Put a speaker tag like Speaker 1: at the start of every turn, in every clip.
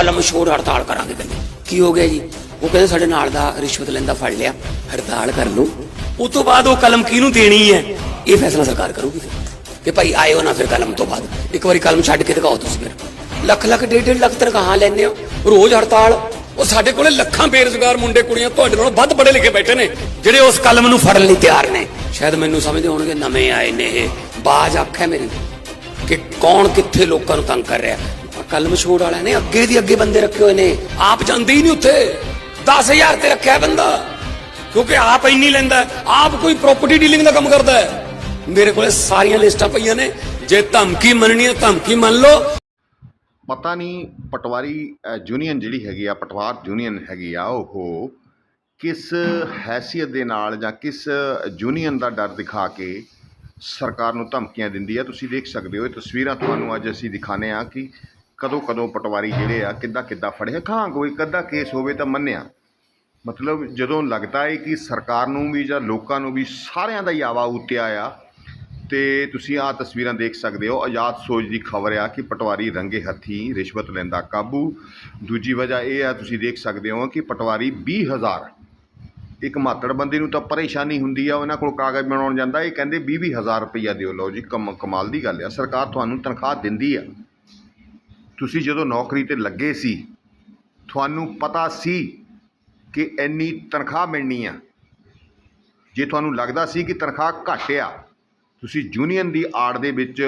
Speaker 1: ਕਲਮ ਛੋੜ ਹੜਤਾਲ ਕਰਾਂਗੇ ਕਹਿੰਦੇ। ਕੀ ਹੋ ਗਿਆ ਜੀ? ਉਹ ਕਹਿੰਦੇ ਸਾਡੇ ਨਾਲ ਦਾ ਰਿਸ਼ਵਤ ਲੈਂਦਾ ਫੜ ਲਿਆ। ਹੜਤਾਲ ਕਰ ਲਓ। ਉਸ ਤੋਂ ਬਾਅਦ ਉਹ ਕਲਮ ਕਿਹਨੂੰ ਦੇਣੀ ਹੈ? ਇਹ ਫੈਸਲਾ ਸਰਕਾਰ ਕਰੂਗੀ ਕਿ ਭਾਈ ਆਇਓ ਨਾ ਫਿਰ ਕਲਮ ਤੋਂ ਬਾਅਦ। ਇੱਕ ਵਾਰੀ ਕਲਮ ਛੱਡ ਕੇ ਦਿਖਾਓ ਤੁਸੀਂ ਫਿਰ। ਲੱਖ ਲੱਖ, ਡੇਢ ਡੇਢ ਲੱਖ ਤਨਖਾਹਾਂ ਲੈਂਦੇ ਹੋ। ਰੋਜ਼ ਹੜਤਾਲ। ਉਹ ਸਾਡੇ ਕੋਲੇ ਲੱਖਾਂ ਬੇਰੁਜ਼ਗਾਰ ਮੁੰਡੇ, ਕੁੜੀਆਂ ਤੁਹਾਡੇ ਨਾਲੋਂ ਵੱਧ ਪੜੇ ਲਿਖੇ ਬੈਠੇ ਨੇ, ਜਿਹੜੇ ਉਸ ਕਲਮ ਨੂੰ ਫੜਨ ਲਈ ਤਿਆਰ ਨੇ। ਸ਼ਾਇਦ ਮੈਨੂੰ ਸਮਝਦੇ ਹੋਣਗੇ, ਨਵੇਂ ਆਏ ਨੇ ਇਹ। ਬਾਜ ਆਖਿਆ ਮੇਰੇ। ਕਿ ਕੌਣ ਕਿੱਥੇ ਲੋਕਾਂ ਨੂੰ ਤੰਗ ਕਰ ਰਿਹਾ? ਆਹ ਕਲਮ ਵਾਲਿਆਂ ਨੇ, ਅੱਗੇ ਦੀ ਅੱਗੇ ਬੰਦੇ ਰੱਖੇ ਹੋਏ ਨੇ। ਆਪ ਜਾਂਦੇ ਹੀ ਨਹੀਂ ਉੱਥੇ। 10000 ਤੇ ਰੱਖਿਆ ਬੰਦਾ। ਕਿਉਂਕਿ ਆਪ ਇੰਨੀ ਲੈਂਦਾ ਆਪ ਕੋਈ ਪ੍ਰਾਪਰਟੀ ਡੀਲਿੰਗ ਦਾ ਕੰਮ ਕਰਦਾ ਹੈ। ਮੇਰੇ ਕੋਲੇ ਸਾਰੀਆਂ ਲਿਸਟਾਂ ਪਈਆਂ ਨੇ, ਜੇ ਧਮਕੀ ਮੰਨਣੀ ਹੈ ਧਮਕੀ ਮੰਨ ਲਓ।
Speaker 2: ਪਤਾ ਨਹੀਂ, ਪਟਵਾਰੀ ਯੂਨੀਅਨ ਜਿਹੜੀ ਹੈਗੀ ਆ, ਪਟਵਾਰ ਯੂਨੀਅਨ ਹੈਗੀ ਆ, ਉਹ ਕਿਸ ਹੈਸੀਅਤ ਦੇ ਨਾਲ ਜਾਂ ਕਿਸ ਯੂਨੀਅਨ ਦਾ ਡਰ ਦਿਖਾ ਕੇ ਸਰਕਾਰ ਨੂੰ ਧਮਕੀਆਂ ਦਿੰਦੀ ਹੈ। ਤੁਸੀਂ ਦੇਖ ਸਕਦੇ ਹੋ, ਇਹ ਤਸਵੀਰਾਂ ਤੁਹਾਨੂੰ ਅੱਜ ਅਸੀਂ ਦਿਖਾਣੇ ਆ ਕਿ ਕਦੋਂ ਕਦੋਂ ਪਟਵਾਰੀ ਜਿਹੜੇ ਆ ਕਿੱਦਾਂ ਕਿੱਦਾਂ ਫੜੇ ਹਾਂ ਕੋਈ ਕੱਦਾ ਕੇਸ ਹੋਵੇ ਤਾਂ ਮੰਨਿਆ। ਮਤਲਬ ਜਦੋਂ ਲੱਗਦਾ ਹੈ ਕਿ ਸਰਕਾਰ ਨੂੰ ਵੀ ਜਾਂ ਲੋਕਾਂ ਨੂੰ ਵੀ ਸਾਰਿਆਂ ਦਾ ਹੀ ਆਵਾ ਉਤਿਆ ਆ, ਤੇ ਤੁਸੀਂ ਆਹ ਤਸਵੀਰਾਂ ਦੇਖ ਸਕਦੇ ਹੋ। ਆਜ਼ਾਦ ਸੋਚ ਦੀ ਖਬਰ ਆ ਕਿ ਪਟਵਾਰੀ ਰੰਗੇ ਹੱਥੀ ਰਿਸ਼ਵਤ ਲੈਂਦਾ ਕਾਬੂ। ਦੂਜੀ ਵਜ੍ਹਾ ਇਹ ਆ, ਤੁਸੀਂ ਦੇਖ ਸਕਦੇ ਹੋ ਕਿ ਪਟਵਾਰੀ 20000 ਇੱਕ ਮਾਤੜ ਬੰਦੇ ਨੂੰ ਤਾਂ ਪਰੇਸ਼ਾਨੀ ਹੁੰਦੀ ਆ, ਉਹਨਾਂ ਕੋਲ ਕਾਗਜ਼ ਬਣਾਉਣ ਜਾਂਦਾ, ਇਹ ਕਹਿੰਦੇ 20 ਹਜ਼ਾਰ ਰੁਪਈਆ ਦਿਓ। ਲਓ ਜੀ ਕਮ ਕਮਾਲ ਦੀ ਗੱਲ ਆ। ਸਰਕਾਰ ਤੁਹਾਨੂੰ ਤਨਖਾਹ ਦਿੰਦੀ ਆ। ਤੁਸੀਂ ਜਦੋਂ ਨੌਕਰੀ ਤੇ ਲੱਗੇ ਸੀ, ਤੁਹਾਨੂੰ ਪਤਾ ਸੀ ਕਿ ਇੰਨੀ ਤਨਖਾਹ ਮਿਲਣੀ ਆ। ਜੇ ਤੁਹਾਨੂੰ ਲੱਗਦਾ ਸੀ ਕਿ ਤਨਖਾਹ ਘੱਟ ਆ, ਤੁਸੀਂ ਯੂਨੀਅਨ ਦੀ ਆੜ ਦੇ ਵਿੱਚ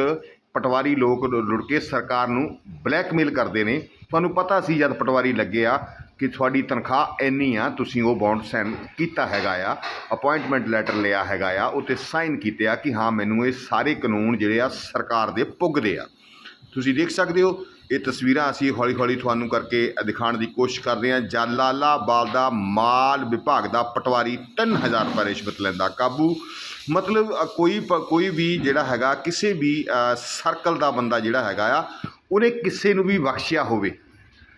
Speaker 2: ਪਟਵਾਰੀ ਲੋਕ ਲੁੜ ਕੇ ਸਰਕਾਰ ਨੂੰ ਬਲੈਕਮੇਲ ਕਰਦੇ ਨੇ। ਤੁਹਾਨੂੰ ਪਤਾ ਸੀ ਜਦ ਪਟਵਾਰੀ ਲੱਗੇ ਆ ਕਿ ਤੁਹਾਡੀ ਤਨਖਾਹ ਇੰਨੀ ਆ, ਤੁਸੀਂ ਉਹ ਬੌਂਡ ਸਾਈਨ ਕੀਤਾ ਹੈਗਾ ਆ, ਅਪਾਇੰਟਮੈਂਟ ਲੈਟਰ ਲਿਆ ਹੈਗਾ ਆ, ਉੱਤੇ ਸਾਈਨ ਕੀਤੇ ਆ ਕਿ ਹਾਂ, ਮੈਨੂੰ ਇਹ ਸਾਰੇ ਕਾਨੂੰਨ ਜਿਹੜੇ ਆ, ਸਰਕਾਰ ਦੇ ਪੁੱਗਦੇ ਆ। ਤੁਸੀਂ ਦੇਖ ਸਕਦੇ ਹੋ, ਇਹ ਤਸਵੀਰਾਂ ਅਸੀਂ ਹੌਲੀ ਹੌਲੀ ਤੁਹਾਨੂੰ ਕਰਕੇ ਦਿਖਾਉਣ ਦੀ ਕੋਸ਼ਿਸ਼ ਕਰਦੇ ਹਾਂ। ਜਲਾਲਾਬਾਦ ਦਾ ਮਾਲ ਵਿਭਾਗ ਦਾ ਪਟਵਾਰੀ 3000 ਰੁਪਏ ਰਿਸ਼ਵਤ ਲੈਂਦਾ ਕਾਬੂ। ਮਤਲਬ ਕੋਈ ਪ- ਕੋਈ ਵੀ ਜਿਹੜਾ ਹੈਗਾ, ਕਿਸੇ ਵੀ ਸਰਕਲ ਦਾ ਬੰਦਾ ਜਿਹੜਾ ਹੈਗਾ ਆ, ਉਹਨੇ ਕਿਸੇ ਨੂੰ ਵੀ ਬਖਸ਼ਿਆ ਹੋਵੇ।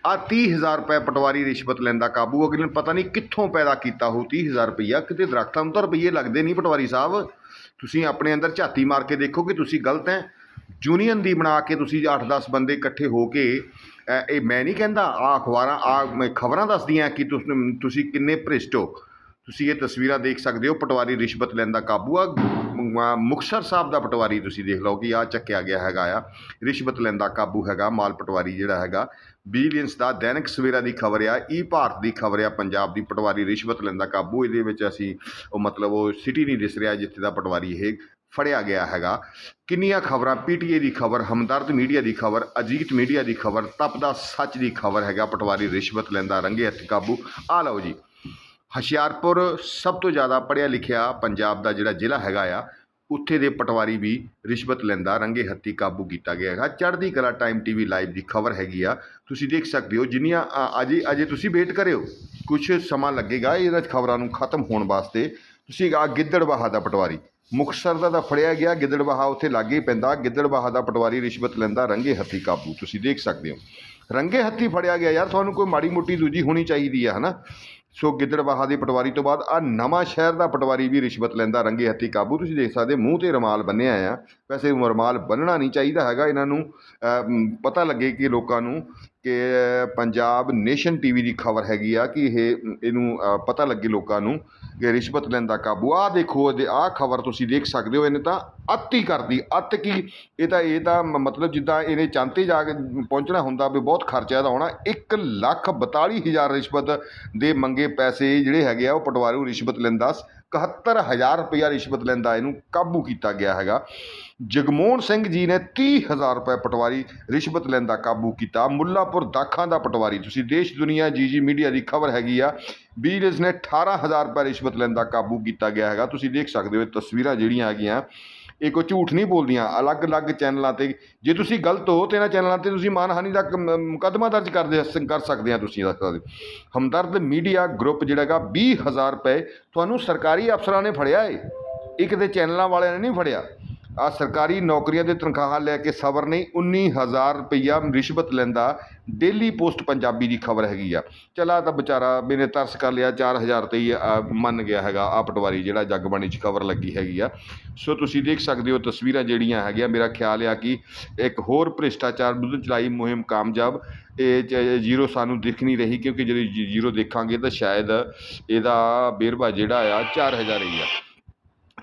Speaker 2: ਆ 30000 ਰੁਪਏ ਪਟਵਾਰੀ ਰਿਸ਼ਵਤ ਲੈਂਦਾ ਕਾਬੂ। ਅਗਲੇ ਨੂੰ ਪਤਾ ਨਹੀਂ ਕਿੱਥੋਂ ਪੈਦਾ ਕੀਤਾ ਹੋ 30000 ਰੁਪਈਆ। ਕਿਤੇ ਦਰਖਤਾਂ ਨੂੰ ਤਾਂ ਰੁਪਈਏ ਲੱਗਦੇ ਨਹੀਂ ਪਟਵਾਰੀ ਸਾਹਿਬ। ਤੁਸੀਂ ਆਪਣੇ ਅੰਦਰ ਝਾਤੀ ਮਾਰ ਕੇ ਦੇਖੋ ਕਿ ਤੁਸੀਂ ਗਲਤ ਹੈ। ਯੂਨੀਅਨ ਦੀ ਬਣਾ ਕੇ ਤੁਸੀਂ 8-10 ਬੰਦੇ ਇਕੱਠੇ ਹੋ ਕੇ ਇਹ ਮੈਂ ਨਹੀਂ ਕਹਿੰਦਾ ਆ ਅਖਬਾਰਾਂ ਆ ਖਬਰਾਂ ਦੱਸਦੀਆਂ ਕਿ ਤੁਸੀਂ ਕਿੰਨੇ ਭ੍ਰਿਸ਼ਟ ਹੋ। ਤੁਸੀਂ ਇਹ ਤਸਵੀਰਾਂ ਦੇਖ ਸਕਦੇ ਹੋ, ਪਟਵਾਰੀ ਰਿਸ਼ਵਤ ਲੈਂਦਾ ਕਾਬੂ ਆ। ਮ- ਮੁਕਤਸਰ ਸਾਹਿਬ ਦਾ ਪਟਵਾਰੀ ਤੁਸੀਂ ਦੇਖ ਲਓ ਕਿ ਆ ਚੱਕਿਆ ਗਿਆ ਹੈਗਾ ਆ। ਰਿਸ਼ਵਤ ਲੈਂਦਾ ਕਾਬੂ ਹੈਗਾ, ਮਾਲ ਪਟਵਾਰੀ ਜਿਹੜਾ ਹੈਗਾ। ਬਿਲੀਅਨਸ ਦਾ ਦੈਨਿਕ ਸਵੇਰਾ ਦੀ ਖਬਰ ਆ ਈ ਭਾਰਤ ਦੀ ਖਬਰ ਆ, ਪੰਜਾਬ ਦੀ ਪਟਵਾਰੀ ਰਿਸ਼ਵਤ ਲੈਂਦਾ ਕਾਬੂ। ਇਹਦੇ ਵਿੱਚ ਅਸੀਂ ਉਹ ਮਤਲਬ ਉਹ ਸਿਟੀ ਨਹੀਂ ਦਿਸ ਰਿਹਾ ਜਿੱਥੇ ਦਾ ਪਟਵਾਰੀ ਇਹ ਫੜਿਆ ਗਿਆ ਹੈਗਾ। ਕਿੰਨੀਆਂ ਖਬਰਾਂ? ਪੀਟੀਏ ਦੀ ਖਬਰ ਹਮਦਰਦ ਮੀਡੀਆ ਦੀ ਖਬਰ ਅਜੀਤ ਮੀਡੀਆ ਦੀ ਖਬਰ ਤਪਦਾ ਸੱਚ ਦੀ ਖਬਰ ਹੈਗਾ ਪਟਵਾਰੀ ਰਿਸ਼ਵਤ ਲੈਂਦਾ ਰੰਗੇ ਹੱਥ ਕਾਬੂ। ਆ ਲਓ ਜੀ ਹੁਸ਼ਿਆਰਪੁਰ ਸਭ ਤੋਂ ਜ਼ਿਆਦਾ ਪੜ੍ਹਿਆ ਲਿਖਿਆ ਪੰਜਾਬ ਦਾ ਜਿਹੜਾ ਜ਼ਿਲ੍ਹਾ ਹੈਗਾ ਆ ਉੱਥੇ ਦੇ ਪਟਵਾਰੀ ਵੀ ਰਿਸ਼ਵਤ ਲੈਂਦਾ ਰੰਗੇ ਹੱਥੀ ਕਾਬੂ ਕੀਤਾ ਗਿਆ ਹੈਗਾ। ਚੜ੍ਹਦੀ ਕਲਾ ਟਾਈਮ ਟੀਵੀ ਲਾਈਵ ਦੀ ਖਬਰ ਹੈਗੀ ਆ ਤੁਸੀਂ ਦੇਖ ਸਕਦੇ ਹੋ ਜਿੰਨੀਆਂ ਅ, ਅਜੇ ਅਜੇ ਤੁਸੀਂ ਵੇਟ ਕਰਿਓ ਕੁਝ ਸਮਾਂ ਲੱਗੇਗਾ ਇਹਨਾਂ ਖਬਰਾਂ ਨੂੰ ਖਤਮ ਹੋਣ ਵਾਸਤੇ ਤੁਸੀਂ ਆ ਗਿੱਦੜਬਾਹਾ ਦਾ ਪਟਵਾਰੀ। ਮੁਕਤਸਰ ਦਾ ਤਾਂ ਫੜਿਆ ਗਿਆ ਗਿੱਦੜਬਾਹਾ ਉੱਥੇ ਲਾਗੇ ਪੈਂਦਾ ਗਿੱਦੜਬਾਹਾ ਦਾ ਪਟਵਾਰੀ ਰਿਸ਼ਵਤ ਲੈਂਦਾ ਰੰਗੇ ਹੱਥੀ ਕਾਬੂ। ਤੁਸੀਂ ਦੇਖ ਸਕਦੇ ਹੋ। ਰੰਗੇ ਹੱਥੀ ਫੜਿਆ ਗਿਆ, ਯਾਰ ਤੁਹਾਨੂੰ ਕੋਈ ਮਾੜੀ ਮੋਟੀ ਦੂਜੀ ਹੋਣੀ ਚਾਹੀਦੀ ਹੈ ਹਨਾ? ਸੋ ਗਿੱਦੜਬਾਹਾ ਦੀ ਪਟਵਾਰੀ ਤੋਂ ਬਾਅਦ ਆ ਨਵਾਂ ਸ਼ਹਿਰ ਦਾ ਪਟਵਾਰੀ ਵੀ ਰਿਸ਼ਵਤ ਲੈਂਦਾ ਰੰਗੇ ਹੱਥੀ ਕਾਬੂ। ਤੁਸੀਂ ਦੇਖ ਸਕਦੇ ਮੂੰਹ ਤੇ ਰਮਾਲ ਬੰਨਿਆ ਆ। ਵੈਸੇ ਰਮਾਲ ਬੰਨਣਾ ਨਹੀਂ ਚਾਹੀਦਾ ਹੈਗਾ। ਇਹਨਾਂ ਨੂੰ ਪਤਾ ਲੱਗੇ ਕਿ ਲੋਕਾਂ ਨੂੰ ਕਿ ਪੰਜਾਬ ਨੇਸ਼ਨ ਟੀਵੀ ਦੀ ਖਬਰ ਹੈਗੀ ਆ ਕਿ ਇਹ, ਇਹਨੂੰ ਪਤਾ ਲੱਗੇ ਲੋਕਾਂ ਨੂੰ ਕਿ ਰਿਸ਼ਵਤ ਲੈਂਦਾ ਕਾਬੂ। ਆ ਦੇਖੋ, ਇਹਦੇ ਆ ਖਬਰ ਤੁਸੀਂ ਦੇਖ ਸਕਦੇ ਹੋ, ਇਹਨੇ ਤਾਂ ਅੱਤ ਹੀ ਕਰਦੀ ਅੱਤ ਕੀ? ਇਹ ਤਾਂ ਇਹ ਤਾਂ ਮ- ਮਤਲਬ ਜਿੱਦਾਂ ਇਹਨੇ ਚੰਦ ਜਾ ਕੇ ਪਹੁੰਚਣਾ ਹੁੰਦਾ ਵੀ ਬਹੁਤ ਖਰਚਾ ਇਹਦਾ ਹੋਣਾ। 1 ਲੱਖ 42 ਹਜ਼ਾਰ ਰਿਸ਼ਵਤ ਦੇ ਮੰਗੇ ਪੈਸੇ ਜਿਹੜੇ ਹੈਗੇ ਆ, ਉਹ ਪਟਵਾਰੀ ਰਿਸ਼ਵਤ ਲੈਂਦਾ। 71000 ਰੁਪਇਆ ਰਿਸ਼ਵਤ ਲੈਂਦਾ, ਇਹਨੂੰ ਕਾਬੂ ਕੀਤਾ ਗਿਆ ਹੈਗਾ। ਜਗਮੋਹਨ ਸਿੰਘ ਜੀ ਨੇ 30000 ਰੁਪਏ ਪਟਵਾਰੀ ਰਿਸ਼ਵਤ ਲੈਂਦਾ ਕਾਬੂ ਕੀਤਾ। ਮੁੱਲਾਪੁਰ ਦਾਖਾਂ ਦਾ ਪਟਵਾਰੀ। ਤੁਸੀਂ ਦੇਸ਼, ਦੁਨੀਆ ਜੀਜੀ ਮੀਡੀਆ ਦੀ ਖਬਰ ਹੈਗੀ ਆ ਬੀਰਸ ਨੇ 18000 ਰੁਪਏ ਰਿਸ਼ਵਤ ਲੈਂਦਾ ਕਾਬੂ ਕੀਤਾ ਗਿਆ ਹੈਗਾ। ਤੁਸੀਂ ਦੇਖ ਸਕਦੇ ਹੋ ਤਸਵੀਰਾਂ ਜਿਹੜੀਆਂ ਹੈਗੀਆਂ, ਇਹ ਕੋਈ ਝੂਠ ਨਹੀਂ ਬੋਲਦੀਆਂ। ਅਲੱਗ-ਅਲੱਗ ਚੈਨਲਾਂ ਤੇ, ਜੇ ਤੁਸੀਂ ਗਲਤ ਹੋ ਤੇ ਇਹਨਾਂ ਚੈਨਲਾਂ ਤੇ ਤੁਸੀਂ ਮਾਨਹਾਨੀ ਦਾ ਮੁਕੱਦਮਾ ਦਰਜ ਕਰਦੇ ਕਰ ਸਕਦੇ ਆ ਤੁਸੀਂ। ਦੱਸ ਸਕਦੇ ਹਮਦਰਦ ਮੀਡੀਆ ਗਰੁੱਪ ਜਿਹੜਾ ਹੈਗਾ 20000 ਰੁਪਏ ਤੁਹਾਨੂੰ ਸਰਕਾਰੀ ਅਫਸਰਾਂ ਨੇ ਫੜਿਆ ਏ। ਇੱਕ ਕਿਤੇ ਚੈਨਲਾਂ ਵਾਲਿਆਂ ਨੇ ਨਹੀਂ ਫੜਿਆ। ਆ ਸਰਕਾਰੀ ਨੌਕਰੀਆਂ ਦੇ ਤਨਖਾਹਾਂ ਲੈ ਕੇ ਸਬਰ ਨਹੀਂ 19000 ਰੁਪਈਆ ਰਿਸ਼ਵਤ ਲੈਂਦਾ ਡੇਲੀ ਪੋਸਟ ਪੰਜਾਬੀ ਦੀ ਖਬਰ ਹੈਗੀ ਆ। ਚਲਾ ਤਾਂ ਵਿਚਾਰਾ ਮੈਨੇ ਤਰਸ ਕਰ ਲਿਆ 4000 ਤੇ ਹੀ ਮੰਨ ਗਿਆ ਹੈਗਾ ਆ ਪਟਵਾਰੀ ਜਿਹੜਾ ਜਗਬਾਣੀ 'ਚ ਖਬਰ ਲੱਗੀ ਹੈਗੀ ਆ। ਸੋ ਤੁਸੀਂ ਦੇਖ ਸਕਦੇ ਹੋ ਤਸਵੀਰਾਂ ਜਿਹੜੀਆਂ ਹੈਗੀਆਂ, ਮੇਰਾ ਖਿਆਲ ਆ ਕਿ ਇੱਕ ਹੋਰ ਭ੍ਰਿਸ਼ਟਾਚਾਰ ਵਿਰੁੱਧ ਚਲਾਈ ਮੁਹਿੰਮ ਕਾਮਯਾਬ, ਇਹ ਚ- ਜ਼ੀਰੋ ਸਾਨੂੰ ਦਿਖ ਨਹੀਂ ਰਹੀ ਕਿਉਂਕਿ ਜਦੋਂ ਜ਼ੀਰੋ ਦੇਖਾਂਗੇ ਤਾਂ ਸ਼ਾਇਦ ਇਹਦਾ ਬੇਰਵਾ ਜਿਹੜਾ ਆ 4000 ਹੀ ਆ।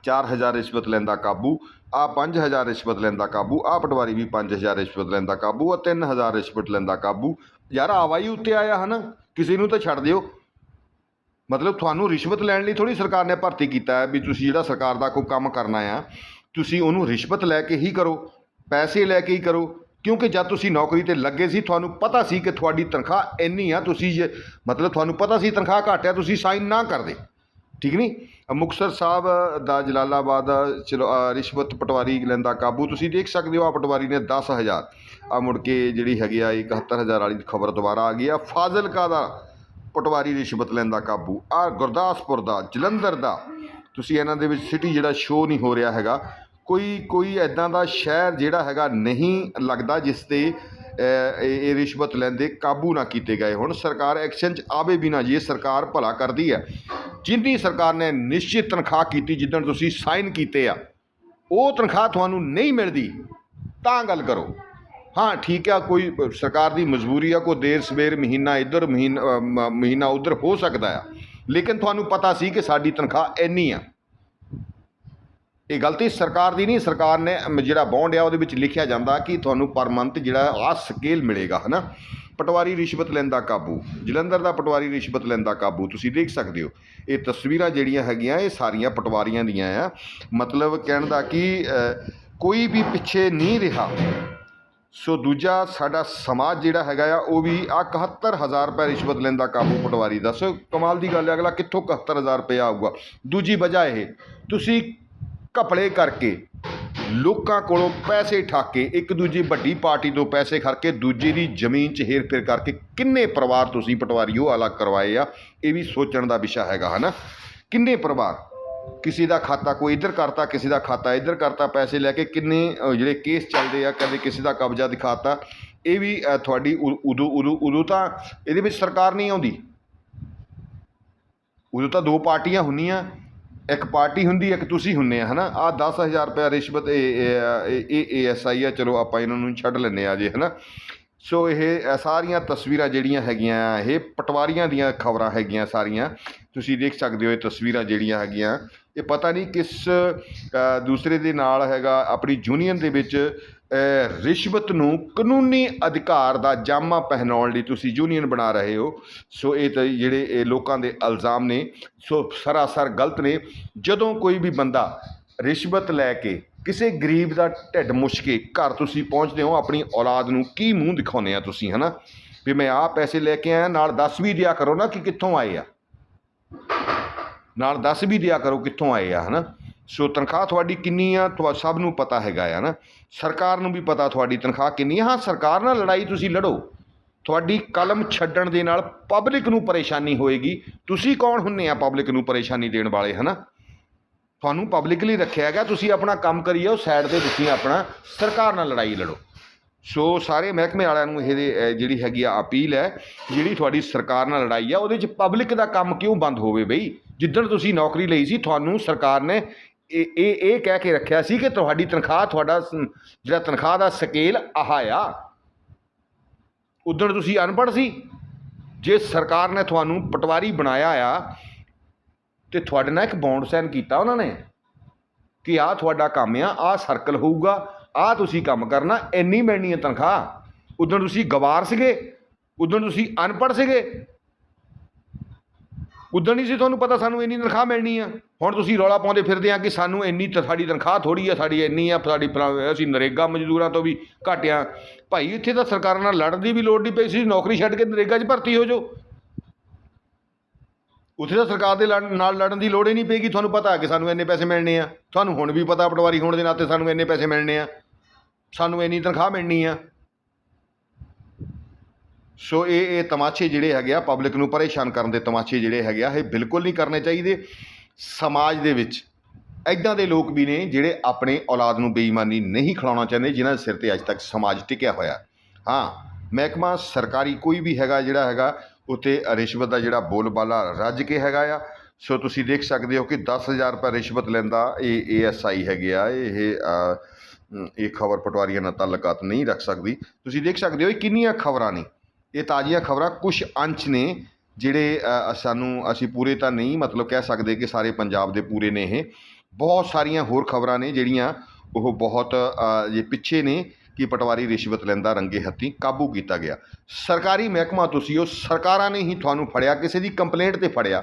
Speaker 2: 4000 ਰਿਸ਼ਵਤ ਲੈਂਦਾ ਕਾਬੂ। ਆ 5000 ਰਿਸ਼ਵਤ ਲੈਂਦਾ ਕਾਬੂ ਆ ਪਟਵਾਰੀ ਵੀ 5000 ਰਿਸ਼ਵਤ ਲੈਂਦਾ ਕਾਬੂ ਆ 3000 ਰਿਸ਼ਵਤ ਲੈਂਦਾ ਕਾਬੂ। ਯਾਰ ਆਵਾਈ ਉੱਤੇ ਆਇਆ ਹਨਾ। ਕਿਸੇ ਨੂੰ ਤਾਂ ਛੱਡ ਦਿਓ। ਮਤਲਬ ਤੁਹਾਨੂੰ ਰਿਸ਼ਵਤ ਲੈਣ ਲਈ ਥੋੜੀ ਸਰਕਾਰ ਨੇ ਭਰਤੀ ਕੀਤਾ ਹੈ ਵੀ ਤੁਸੀਂ ਜਿਹੜਾ ਸਰਕਾਰ ਦਾ ਕੋਈ ਕੰਮ ਕਰਨਾ ਆ, ਤੁਸੀਂ ਉਹਨੂੰ ਰਿਸ਼ਵਤ ਲੈ ਕੇ ਹੀ ਕਰੋ, ਪੈਸੇ ਲੈ ਕੇ ਹੀ ਕਰੋ। ਕਿਉਂਕਿ ਜਦ ਤੁਸੀਂ ਨੌਕਰੀ ਤੇ ਲੱਗੇ ਸੀ, ਤੁਹਾਨੂੰ ਪਤਾ ਸੀ ਕਿ ਤੁਹਾਡੀ ਤਨਖਾਹ ਇੰਨੀ ਆ, ਤੁਸੀਂ ਜੇ ਮਤਲਬ ਤੁਹਾਨੂੰ ਪਤਾ ਸੀ ਤਨਖਾਹ ਘੱਟ ਆ, ਤੁਸੀਂ ਸਾਈਨ ਨਾ ਕਰਦੇ। ਠੀਕ ਨਹੀਂ ਮੁਕਤਸਰ ਸਾਹਿਬ ਦਾ ਜਲਾਲਾਬਾਦ, ਚਲੋ ਰਿਸ਼ਵਤ ਪਟਵਾਰੀ ਲੈਂਦਾ ਕਾਬੂ ਤੁਸੀਂ ਦੇਖ ਸਕਦੇ ਹੋ ਆ ਪਟਵਾਰੀ ਨੇ 10000 ਆ ਮੁੜ ਕੇ ਜਿਹੜੀ ਹੈਗੀ ਆ 71000 ਵਾਲੀ ਖਬਰ ਦੁਬਾਰਾ ਆ ਗਈ ਆ। ਫਾਜ਼ਿਲਕਾ ਦਾ ਪਟਵਾਰੀ ਰਿਸ਼ਵਤ ਲੈਂਦਾ ਕਾਬੂ। ਆ ਗੁਰਦਾਸਪੁਰ ਦਾ, ਜਲੰਧਰ ਦਾ। ਤੁਸੀਂ ਇਹਨਾਂ ਦੇ ਵਿੱਚ ਸਿਟੀ ਜਿਹੜਾ ਸ਼ੋਅ ਨਹੀਂ ਹੋ ਰਿਹਾ ਹੈਗਾ। ਕੋਈ ਕੋਈ ਐਦਾਂ ਦਾ ਸ਼ਹਿਰ ਜਿਹੜਾ ਹੈਗਾ ਨਹੀਂ ਲੱਗਦਾ, ਜਿਸ ਤੇ ਇਹ ਇਹ ਰਿਸ਼ਵਤ ਲੈਂਦੇ ਕਾਬੂ ਨਾ ਕੀਤੇ ਗਏ ਹੁਣ। ਸਰਕਾਰ ਐਕਸ਼ਨ 'ਚ ਆਵੇ ਵੀ ਨਾ ਜੀ ਸਰਕਾਰ ਭਲਾ ਕਰਦੀ ਹੈ। ਜਿੰਨੀ ਸਰਕਾਰ ਨੇ ਨਿਸ਼ਚਿਤ ਤਨਖਾਹ ਕੀਤੀ ਜਿੱਦਣ ਤੁਸੀਂ ਸਾਈਨ ਕੀਤੇ ਆ, ਉਹ ਤਨਖਾਹ ਤੁਹਾਨੂੰ ਨਹੀਂ ਮਿਲਦੀ, ਤਾਂ ਗੱਲ ਕਰੋ। ਹਾਂ, ਠੀਕ ਆ, ਕੋਈ ਸਰਕਾਰ ਦੀ ਮਜਬੂਰੀ ਆ, ਕੋਈ ਦੇਰ ਸਵੇਰ, ਮਹੀਨਾ ਇੱਧਰ, ਮਹੀਨਾ ਮ- ਮਹੀਨਾ ਉੱਧਰ ਹੋ ਸਕਦਾ ਆ। ਲੇਕਿਨ ਤੁਹਾਨੂੰ ਪਤਾ ਸੀ ਕਿ ਸਾਡੀ ਤਨਖਾਹ ਇੰਨੀ ਆ। ਇਹ ਗਲਤੀ ਸਰਕਾਰ ਦੀ ਨਹੀਂ, ਸਰਕਾਰ ਨੇ ਜਿਹੜਾ ਬੌਂਡ ਆ ਉਹਦੇ ਵਿੱਚ ਲਿਖਿਆ ਜਾਂਦਾ ਕਿ ਤੁਹਾਨੂੰ ਪਰ ਮੰਥ ਜਿਹੜਾ ਆ ਸਕੇਲ ਮਿਲੇਗਾ, ਹਨਾ? ਪਟਵਾਰੀ ਰਿਸ਼ਵਤ ਲੈਂਦਾ ਕਾਬੂ, ਜਲੰਧਰ ਦਾ ਪਟਵਾਰੀ ਰਿਸ਼ਵਤ ਲੈਂਦਾ ਕਾਬੂ, ਤੁਸੀਂ ਦੇਖ ਸਕਦੇ ਹੋ। ਇਹ ਤਸਵੀਰਾਂ ਜਿਹੜੀਆਂ ਹੈਗੀਆਂ, ਇਹ ਸਾਰੀਆਂ ਪਟਵਾਰੀਆਂ ਦੀਆਂ ਆ। ਮਤਲਬ ਕਹਿਣ ਦਾ ਕਿ ਕੋਈ ਵੀ ਪਿੱਛੇ ਨਹੀਂ ਰਿਹਾ, ਸੋ ਦੂਜਾ ਸਾਡਾ ਸਮਾਜ ਜਿਹੜਾ ਹੈਗਾ ਆ, ਉਹ ਵੀ ਆ 71000 ਰੁਪਏ ਰਿਸ਼ਵਤ ਲੈਂਦਾ ਕਾਬੂ ਪਟਵਾਰੀ ਦਾ। ਸੋ ਕਮਾਲ ਦੀ ਗੱਲ ਹੈ ਅਗਲਾ ਕਿੱਥੋਂ 71000 ਰੁਪਏ ਆਊਗਾ? ਦੂਜੀ ਵਜ੍ਹਾ ਇਹ, ਤੁਸੀਂ ਘਪਲੇ ਕਰਕੇ ਲੋਕਾਂ ਕੋਲੋਂ ਪੈਸੇ ਠੱਗ ਕੇ ਇੱਕ ਦੂਜੀ ਵੱਡੀ ਪਾਰਟੀ ਤੋਂ ਪੈਸੇ ਖੜ ਕੇ ਦੂਜੀ ਦੀ ਜ਼ਮੀਨ 'ਚ ਹੇਰ ਫੇਰ ਕਰਕੇ ਕਿੰਨੇ ਪਰਿਵਾਰ ਤੁਸੀਂ ਪਟਵਾਰੀ ਉਹ ਅਲੱਗ ਕਰਵਾਏ ਆ, ਇਹ ਵੀ ਸੋਚਣ ਦਾ ਵਿਸ਼ਾ ਹੈਗਾ, ਹਨਾ? ਕਿੰਨੇ ਪਰਿਵਾਰ? ਕਿਸੇ ਦਾ ਖਾਤਾ ਕੋਈ ਇੱਧਰ ਕਰਤਾ, ਕਿਸੇ ਦਾ ਖਾਤਾ ਇੱਧਰ ਕਰਤਾ, ਪੈਸੇ ਲੈ ਕੇ ਕਿੰਨੇ ਜਿਹੜੇ ਕੇਸ ਚੱਲਦੇ ਆ, ਕਦੇ ਕਿਸੇ ਦਾ ਕਬਜ਼ਾ ਦਿਖਾਤਾ, ਇਹ ਵੀ ਤੁਹਾਡੀ ਉ- ਉਦੋਂ ਉਦੋਂ ਉਦੋਂ ਤਾਂ ਇਹਦੇ ਵਿੱਚ ਸਰਕਾਰ ਨਹੀਂ ਆਉਂਦੀ। ਉਦੋਂ ਤਾਂ ਦੋ ਪਾਰਟੀਆਂ ਹੁੰਦੀਆਂ ਇੱਕ ਪਾਰਟੀ ਹੁੰਦੀ, ਇੱਕ ਤੁਸੀਂ ਹੁੰਨੇ ਆ, ਹਨਾ? ਆ 10000 ਰੁਪਏ ਰਿਸ਼ਵਤ ਇਹ ਇਹ ਏਐਸਆਈ ਆ, ਚਲੋ ਆਪਾਂ ਇਹਨਾਂ ਨੂੰ ਛੱਡ ਲੈਨੇ ਆ ਜੇ, ਹਨਾ? ਸੋ ਇਹ ਸਾਰੀਆਂ ਤਸਵੀਰਾਂ ਜਿਹੜੀਆਂ ਹੈਗੀਆਂ, ਇਹ ਪਟਵਾਰੀਆਂ ਦੀਆਂ ਖਬਰਾਂ ਹੈਗੀਆਂ ਸਾਰੀਆਂ। ਤੁਸੀਂ ਦੇਖ ਸਕਦੇ ਹੋ ਇਹ ਤਸਵੀਰਾਂ ਜਿਹੜੀਆਂ ਹੈਗੀਆਂ। ਇਹ ਪਤਾ ਨਹੀਂ ਕਿਸ ਦੂਸਰੇ ਦੇ ਨਾਲ ਹੈਗਾ, ਆਪਣੀ ਯੂਨੀਅਨ ਦੇ ਵਿੱਚ ਰਿਸ਼ਵਤ ਨੂੰ ਕਾਨੂੰਨੀ ਅਧਿਕਾਰ ਦਾ ਜਾਮਾ ਪਹਿਨਾਉਣ ਲਈ ਤੁਸੀਂ ਯੂਨੀਅਨ ਬਣਾ ਰਹੇ ਹੋ। ਸੋ ਇਹ ਤਾਂ ਜਿਹੜੇ ਇਹ ਲੋਕਾਂ ਦੇ ਇਲਜ਼ਾਮ ਨੇ, ਸੋ ਸਰਾਸਰ ਗਲਤ ਨੇ। ਜਦੋਂ ਕੋਈ ਵੀ ਬੰਦਾ ਰਿਸ਼ਵਤ ਲੈ ਕੇ ਕਿਸੇ ਗਰੀਬ ਦਾ ਢਿੱਡ ਮੁੱਛ ਕੇ ਘਰ ਤੁਸੀਂ ਪਹੁੰਚਦੇ ਹੋ, ਆਪਣੀ ਔਲਾਦ ਨੂੰ ਕੀ ਮੂੰਹ ਦਿਖਾਉਂਦੇ ਆ ਤੁਸੀਂ, ਹਨਾ? ਵੀ ਮੈਂ ਆਹ ਪੈਸੇ ਲੈ ਕੇ ਆਇਆ, ਨਾਲ ਦੱਸ ਵੀ ਦਿਆ ਕਰੋ ਨਾ ਕਿ ਕਿੱਥੋਂ ਆਏ ਆ। ਨਾਲ ਦੱਸ ਵੀ ਦਿਆ ਕਰੋ ਕਿੱਥੋਂ ਆਏ ਆ, ਹਨਾ? ਸੋ ਤਨਖਾਹ ਤੁਹਾਡੀ ਕਿੰਨੀ ਆ? ਤੁਹਾ ਸਭ ਨੂੰ ਪਤਾ ਹੈਗਾ ਆ ਨਾ। ਸਰਕਾਰ ਨੂੰ ਵੀ ਪਤਾ ਤੁਹਾਡੀ ਤਨਖਾਹ ਕਿੰਨੀ ਆ। ਹਾਂ, ਸਰਕਾਰ ਨਾਲ ਲੜਾਈ ਤੁਸੀਂ ਲੜੋ। ਤੁਹਾਡੀ ਕਲਮ ਛੱਡਣ ਦੇ ਨਾਲ ਪਬਲਿਕ ਨੂੰ ਪਰੇਸ਼ਾਨੀ ਹੋਏਗੀ। ਤੁਸੀਂ ਕੌਣ ਹੁੰਨੇ ਆ ਪਬਲਿਕ ਨੂੰ ਪਰੇਸ਼ਾਨੀ ਦੇਣ ਵਾਲੇ, ਹਨਾ? ਤੁਹਾਨੂੰ ਪਬਲਿਕ ਲਈ ਰੱਖਿਆ ਗਿਆ। ਤੁਸੀਂ ਆਪਣਾ ਕੰਮ ਕਰੀ ਜਾਓ, ਸਾਈਡ ਤੇ ਤੁਸੀਂ ਆਪਣਾ ਸਰਕਾਰ ਨਾਲ ਲੜਾਈ ਲੜੋ। ਸੋ ਸਾਰੇ ਮਹਿਕਮੇ ਵਾਲਿਆਂ ਨੂੰ ਇਹ ਜਿਹੜੀ ਹੈਗੀ ਆ ਅਪੀਲ ਹੈ, ਜਿਹੜੀ ਤੁਹਾਡੀ ਸਰਕਾਰ ਨਾਲ ਲੜਾਈ ਆ, ਉਹਦੇ 'ਚ ਪਬਲਿਕ ਦਾ ਕੰਮ ਕਿਉਂ ਬੰਦ ਹੋਵੇ ਬਈ? ਜਿੱਦਣ ਤੁਸੀਂ ਨੌਕਰੀ ਲਈ ਸੀ, ਤੁਹਾਨੂੰ ਸਰਕਾਰ ਨੇ ਇਹ ਇਹ ਇਹ ਕਹਿ ਕੇ ਰੱਖਿਆ ਸੀ ਕਿ ਤੁਹਾਡੀ ਤਨਖਾਹ, ਤੁਹਾਡਾ ਜਿਹੜਾ ਤਨਖਾਹ ਦਾ ਸਕੇਲ ਆਹ ਆ। ਉਦੋਂ ਤੁਸੀਂ ਅਨਪੜ੍ਹ ਸੀ। ਜੇ ਸਰਕਾਰ ਨੇ ਤੁਹਾਨੂੰ ਪਟਵਾਰੀ ਬਣਾਇਆ ਆ, ਤੇ ਤੁਹਾਡੇ ਨਾਲ ਇੱਕ ਬੌਂਡ ਸਾਈਨ ਕੀਤਾ ਉਹਨਾਂ ਨੇ ਕਿ ਆਹ ਤੁਹਾਡਾ ਕੰਮ ਆ, ਆਹ ਸਰਕਲ ਹੋਊਗਾ, ਆਹ ਤੁਸੀਂ ਕੰਮ ਕਰਨਾ, ਇੰਨੀ ਮਿਲਣੀ ਹੈ ਤਨਖਾਹ। ਉਦੋਂ ਤੁਸੀਂ ਗਵਾਰ ਸੀਗੇ, ਉਦੋਂ ਤੁਸੀਂ ਅਨਪੜ੍ਹ ਸੀਗੇ ਉਦੋਂ ਨਹੀਂ ਸੀ, ਤੁਹਾਨੂੰ ਪਤਾ ਸਾਨੂੰ ਇੰਨੀ ਤਨਖਾਹ ਮਿਲਣੀ ਆ। ਹੁਣ ਤੁਸੀਂ ਰੌਲਾ ਪਾਉਂਦੇ ਫਿਰਦੇ ਆ ਕਿ ਸਾਨੂੰ ਇੰਨੀ ਤਾਂ, ਸਾਡੀ ਤਨਖਾਹ ਥੋੜੀ ਆ, ਸਾਡੀ ਇੰਨੀ ਆ, ਸਾਡੀ ਅਸੀਂ ਨਰੇਗਾ ਮਜ਼ਦੂਰਾਂ ਤੋਂ ਵੀ ਘੱਟ ਆ। ਭਾਈ, ਇੱਥੇ ਤਾਂ ਸਰਕਾਰਾਂ ਨਾਲ ਲੜਨ ਦੀ ਵੀ ਲੋੜ ਨਹੀਂ ਪਈ ਸੀ, ਨੌਕਰੀ ਛੱਡ ਕੇ ਨਰੇਗਾ 'ਚ ਭਰਤੀ ਹੋ ਜਾਓ। ਉੱਥੇ ਤਾਂ ਸਰਕਾਰ ਦੇ ਲੜਨ ਨਾਲ ਲੜਨ ਦੀ ਲੋੜ ਹੀ ਨਹੀਂ ਪਏਗੀ ਤੁਹਾਨੂੰ ਪਤਾ ਕਿ ਸਾਨੂੰ ਇੰਨੇ ਪੈਸੇ ਮਿਲਣੇ ਆ। ਤੁਹਾਨੂੰ ਹੁਣ ਵੀ ਪਤਾ, ਪਟਵਾਰੀ ਹੋਣ ਦੇ ਨਾਤੇ ਸਾਨੂੰ ਇੰਨੇ ਪੈਸੇ ਮਿਲਣੇ ਆ। ਸਾਨੂੰ ਇੰਨੀ ਤਨਖਾਹ ਮਿਲਣੀ ਆ। ਸੋ ਇਹ ਇਹ ਤਮਾਸ਼ੇ ਜਿਹੜੇ ਹੈਗੇ ਆ ਪਬਲਿਕ ਨੂੰ ਪਰੇਸ਼ਾਨ ਕਰਨ ਦੇ ਤਮਾਸ਼ੇ ਜਿਹੜੇ ਹੈਗੇ ਆ, ਇਹ ਬਿਲਕੁਲ ਨਹੀਂ ਕਰਨੇ ਚਾਹੀਦੇ। ਸਮਾਜ ਦੇ ਵਿੱਚ ਐਦਾਂ ਦੇ ਲੋਕ ਵੀ ਨੇ ਜਿਹੜੇ ਆਪਣੇ ਔਲਾਦ ਨੂੰ ਬੇਈਮਾਨੀ ਨਹੀਂ ਖਿਲਾਉਣਾ ਚਾਹੁੰਦੇ, ਜਿਨ੍ਹਾਂ ਦੇ ਸਿਰ ਤੇ ਅੱਜ ਤੱਕ ਸਮਾਜ ਟਿਕਿਆ ਹੋਇਆ। ਹਾਂ, ਮਹਿਕਮਾ ਸਰਕਾਰੀ ਕੋਈ ਵੀ ਹੈਗਾ ਜਿਹੜਾ ਹੈਗਾ ਉੱਤੇ ਰਿਸ਼ਵਤ ਦਾ ਜਿਹੜਾ ਬੋਲਬਾਲਾ ਰੱਜ ਕੇ ਹੈਗਾ ਆ। ਸੋ ਤੁਸੀਂ ਦੇਖ ਸਕਦੇ ਹੋ ਕਿ 10000 ਰੁਪਏ ਰਿਸ਼ਵਤ ਲੈਂਦਾ ਇਹ ਏਐਸਆਈ ਹੈਗੇ ਆ। ਇਹ ਇਹ ਖਬਰ ਪਟਵਾਰੀਆਂ ਨਾਲ ਤਾਲੁਕਾਤ ਨਹੀਂ ਰੱਖ ਸਕਦੀ। ਤੁਸੀਂ ਦੇਖ ਸਕਦੇ ਹੋ ਇਹ ਕਿੰਨੀਆਂ ਖਬਰਾਂ ਨੇ। ਇਹ ਤਾਜ਼ੀਆਂ ਖਬਰਾਂ ਕੁਝ ਅੰਸ਼ ਨੇ ਜਿਹੜੇ ਸਾਨੂੰ ਅਸੀਂ ਪੂਰੇ ਤਾਂ ਨਹੀਂ ਮਤਲਬ ਕਹਿ ਸਕਦੇ ਕਿ ਸਾਰੇ ਪੰਜਾਬ ਦੇ ਪੂਰੇ ਨੇ ਇਹ। ਬਹੁਤ ਸਾਰੀਆਂ ਹੋਰ ਖਬਰਾਂ ਨੇ ਜਿਹੜੀਆਂ ਉਹ ਬਹੁਤ ਜੇ ਪਿੱਛੇ ਨੇ ਕਿ ਪਟਵਾਰੀ ਰਿਸ਼ਵਤ ਲੈਂਦਾ ਰੰਗੇ ਹੱਥੀਂ ਕਾਬੂ ਕੀਤਾ ਗਿਆ। ਸਰਕਾਰੀ ਮਹਿਕਮਾ ਤੁਸੀਂ ਉਹ ਸਰਕਾਰਾਂ ਨੇ ਹੀ ਤੁਹਾਨੂੰ ਫੜਿਆ, ਕਿਸੇ ਦੀ ਕੰਪਲੇਂਟ ਤੇ ਫੜਿਆ।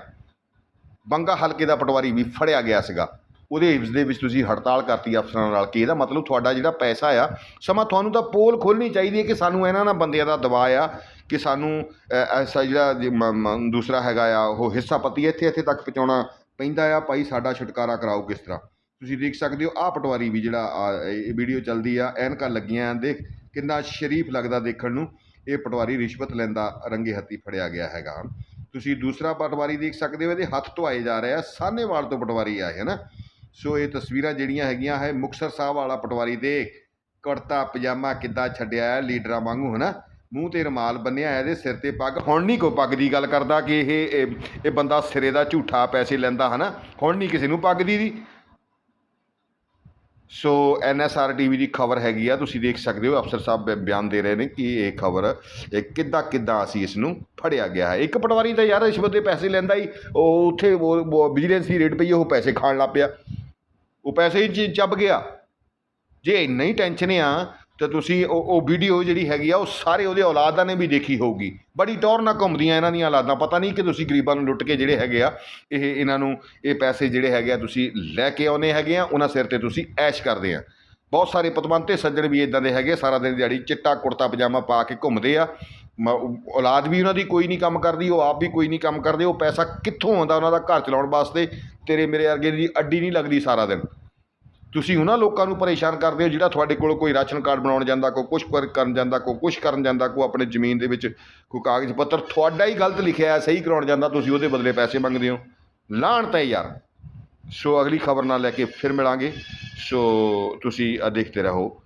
Speaker 2: ਬੰਗਾ ਹਲਕੇ ਦਾ ਪਟਵਾਰੀ ਵੀ ਫੜਿਆ ਗਿਆ ਸੀਗਾ। ਉਹਦੇ ਹਿਵਜ਼ ਦੇ ਵਿੱਚ ਤੁਸੀਂ ਹੜਤਾਲ ਕਰਤੀ ਅਫਸਰਾਂ ਨਾਲ, ਕਿ ਇਹਦਾ ਮਤਲਬ ਤੁਹਾਡਾ ਜਿਹੜਾ ਪੈਸਾ ਆ, ਸਮਾਂ ਤੁਹਾਨੂੰ ਤਾਂ ਪੋਲ ਖੋਲਣੀ ਚਾਹੀਦੀ ਹੈ ਕਿ ਸਾਨੂੰ ਇਹਨਾਂ ਨਾਲ ਬੰਦਿਆਂ ਦਾ ਦਬਾਅ ਆ, ਕਿ ਸਾਨੂੰ ਐਸਾ ਜਿਹੜਾ ਜੇ ਮ- ਦੂਸਰਾ ਹੈਗਾ ਆ, ਉਹ ਹਿੱਸਾ ਪਤੀ ਇੱਥੇ ਇੱਥੇ ਤੱਕ ਪਹੁੰਚਾਉਣਾ ਪੈਂਦਾ ਆ, ਭਾਈ ਸਾਡਾ ਛੁਟਕਾਰਾ ਕਰਾਓ ਕਿਸ ਤਰ੍ਹਾਂ। ਤੁਸੀਂ ਦੇਖ ਸਕਦੇ ਹੋ, ਆਹ ਪਟਵਾਰੀ ਵੀ ਜਿਹੜਾ ਇਹ ਵੀਡੀਓ ਚੱਲਦੀ ਆ, ਐਨਕਾਂ ਲੱਗੀਆਂ ਦੇਖ ਕਿੰਨਾ ਸ਼ਰੀਫ ਲੱਗਦਾ ਦੇਖਣ ਨੂੰ। ਇਹ ਪਟਵਾਰੀ ਰਿਸ਼ਵਤ ਲੈਂਦਾ ਰੰਗੇ ਹੱਥੀ ਫੜਿਆ ਗਿਆ ਹੈਗਾ। ਤੁਸੀਂ ਦੂਸਰਾ ਪਟਵਾਰੀ ਦੇਖ ਸਕਦੇ ਹੋ, ਇਹਦੇ ਹੱਥ ਧੁਆਏ ਜਾ ਰਹੇ ਆ, ਸਾਹਨੇਵਾਲ ਤੋਂ ਪਟਵਾਰੀ ਆਏ ਹੈ ਨਾ। ਸੋ ਇਹ ਤਸਵੀਰਾਂ ਜਿਹੜੀਆਂ ਹੈਗੀਆਂ ਹੈ ਮੁਕਤਸਰ ਸਾਹਿਬ ਵਾਲਾ ਪਟਵਾਰੀ ਦੇ ਕੁੜਤਾ, ਪਜਾਮਾ ਕਿੱਦਾਂ ਛੱਡਿਆ ਹੈ ਲੀਡਰਾਂ ਵਾਂਗੂ, ਹਨਾ? ਮੂੰਹ ਤੇ ਰਮਾਲ ਬੰਨਿਆ ਹੈ ਇਹਦੇ ਸਿਰ ਤੇ ਪੱਗ। ਹੁਣ ਨਹੀਂ ਕੋਈ ਪੱਗ ਦੀ ਗੱਲ ਕਰਦਾ ਕਿ ਇਹ, ਇਹ- ਇਹ ਬੰਦਾ ਸਿਰੇ ਦਾ ਝੂਠਾ ਪੈਸੇ ਲੈਂਦਾ, ਹਨਾ? ਹੁਣ ਨਹੀਂ ਕਿਸੇ ਨੂੰ ਪੱਗ ਦੀ ਦੀ ਸੋ ਐਨਐਸਆਰ ਟੀਵੀ ਦੀ ਖਬਰ ਹੈਗੀ ਆ, ਤੁਸੀਂ ਦੇਖ ਸਕਦੇ ਹੋ, ਅਫਸਰ ਸਾਹਿਬ ਬ- ਬਿਆਨ ਦੇ ਰਹੇ ਨੇ ਕਿ ਇਹ ਖਬਰ, ਇਹ ਕਿੱਦਾਂ ਕਿੱਦਾਂ ਅਸੀਂ ਇਸ ਨੂੰ ਫੜਿਆ ਗਿਆ ਹੈ। ਇੱਕ ਪਟਵਾਰੀ ਤਾਂ ਯਾਰ ਰਿਸ਼ਵਤ ਦੇ ਪੈਸੇ ਲੈਂਦਾ ਹੀ, ਉਹ ਉੱਥੇ ਉਹ ਵਿਜੀਲੈਂਸ ਦੀ ਰੇਟ ਪਈ ਉਹ ਪੈਸੇ ਖਾਣ ਲੱਗ ਪਿਆ। ਉਹ ਪੈਸੇ ਹੀ ਚ- ਚੱਬ ਗਿਆ। ਜੇ ਇੰਨਾ ਹੀ ਟੈਨਸ਼ਨ ਆ ਤਾਂ ਤੁਸੀਂ ਉਹ ਉਹ ਵੀਡੀਓ ਜਿਹੜੀ ਹੈਗੀ ਆ ਉਹ ਸਾਰੇ ਉਹਦੇ ਔਲਾਦਾਂ ਨੇ ਵੀ ਦੇਖੀ ਹੋਊਗੀ। ਬੜੀ ਟੌਰ ਨਾਲ ਘੁੰਮਦੀਆਂ ਇਹਨਾਂ ਦੀਆਂ ਔਲਾਦਾਂ। ਪਤਾ ਨਹੀਂ ਕਿ ਤੁਸੀਂ ਗਰੀਬਾਂ ਨੂੰ ਲੁੱਟ ਕੇ ਜਿਹੜੇ ਹੈਗੇ ਆ ਇਹ ਇਹਨਾਂ ਨੂੰ ਇਹ ਪੈਸੇ ਜਿਹੜੇ ਹੈਗੇ ਆ ਤੁਸੀਂ ਲੈ ਕੇ ਆਉਨੇ ਹੈਗੇ ਆ ਉਹਨਾਂ ਸਿਰ ਤੇ ਤੁਸੀਂ ਐਸ਼ ਕਰਦੇ ਆ। ਬਹੁਤ ਸਾਰੇ ਪਤਵੰਤੇ ਸੱਜਣ ਵੀ ਇਦਾਂ ਦੇ ਹੈਗੇ ਆ, ਸਾਰਾ ਦਿਨ ਦਿਹਾੜੀ ਚਿੱਟਾ ਕੁੜਤਾ ਪਜਾਮਾ ਪਾ ਕੇ ਘੁੰਮਦੇ ਆ। ਮ- ਔਲਾਦ ਵੀ ਉਹਨਾਂ ਦੀ ਕੋਈ ਨਹੀਂ ਕੰਮ ਕਰਦੀ ਉਹ ਆਪ ਵੀ ਕੋਈ ਨਹੀਂ ਕੰਮ ਕਰਦੇ ਉਹ ਪੈਸਾ ਕਿੱਥੋਂ ਆਉਂਦਾ ਉਹਨਾਂ ਦਾ ਘਰ ਚਲਾਉਣ ਵਾਸਤੇ? ਤੇਰੇ ਮੇਰੇ ਵਰਗੇ ਦੀ ਅੱਡੀ ਨਹੀਂ ਲੱਗਦੀ ਸਾਰਾ ਦਿਨ। ਤੁਸੀਂ ਉਹਨਾਂ ਲੋਕਾਂ ਨੂੰ ਪਰੇਸ਼ਾਨ ਕਰਦੇ ਹੋ ਜਿਹੜਾ ਤੁਹਾਡੇ ਕੋਲ ਕੋਈ ਰਾਸ਼ਨ ਕਾਰਡ ਬਣਾਉਣ ਜਾਂਦਾ ਕੋਈ ਕੁਛ ਕਰ- ਕਰਨ ਜਾਂਦਾ ਕੋਈ ਕੁਛ ਕਰਨ ਜਾਂਦਾ ਕੋਈ ਆਪਣੇ ਜ਼ਮੀਨ ਦੇ ਵਿੱਚ ਕੋਈ ਕਾਗਜ਼ ਪੱਤਰ ਤੁਹਾਡਾ ਹੀ ਗਲਤ ਲਿਖਿਆ ਹੈ ਸਹੀ ਕਰਾਉਣ ਜਾਂਦਾ ਤੁਸੀਂ ਉਹਦੇ ਬਦਲੇ ਪੈਸੇ ਮੰਗਦੇ ਹੋ। ਲਾਹਣਤ ਤਾਂ ਯਾਰ। ਸੋ ਅਗਲੀ ਖਬਰ ਨਾਲ ਲੈ ਕੇ ਫਿਰ ਮਿਲਾਂਗੇ। ਸੋ ਤੁਸੀਂ ਅ, ਦੇਖਦੇ ਰਹੋ।